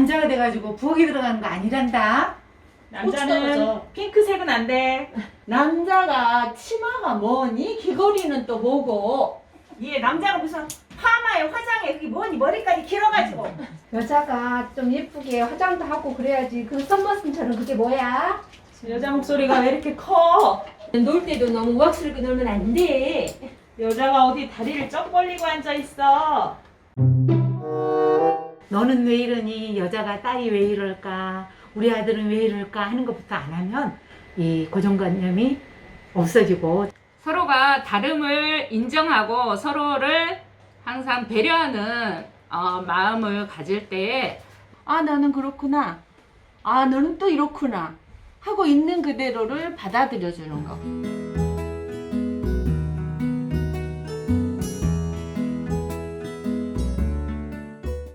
남자가 돼가지고 부엌에 들어가는 거 아니란다. 남자는 핑크색은 안 돼. 남자가 치마가 뭐니? 귀걸이는 또 뭐고? 얘 남자가 무슨 파마에 화장에 그게 뭐니 머리까지 길어가지고. 여자가 좀 예쁘게 화장도 하고 그래야지. 그 썸머슨처럼 그게 뭐야? 여자 목소리가 왜 이렇게 커? 놀 때도 너무 우악스럽게 놀면 안 돼. 여자가 어디 다리를 쩍 벌리고 앉아 있어. 너는 왜 이러니? 여자가 딸이 왜 이럴까? 우리 아들은 왜 이럴까? 하는 것부터 안 하면 이 고정관념이 없어지고 서로가 다름을 인정하고 서로를 항상 배려하는 어, 마음을 가질 때에 아 나는 그렇구나. 아 너는 또 이렇구나. 하고 있는 그대로를 받아들여 주는 거.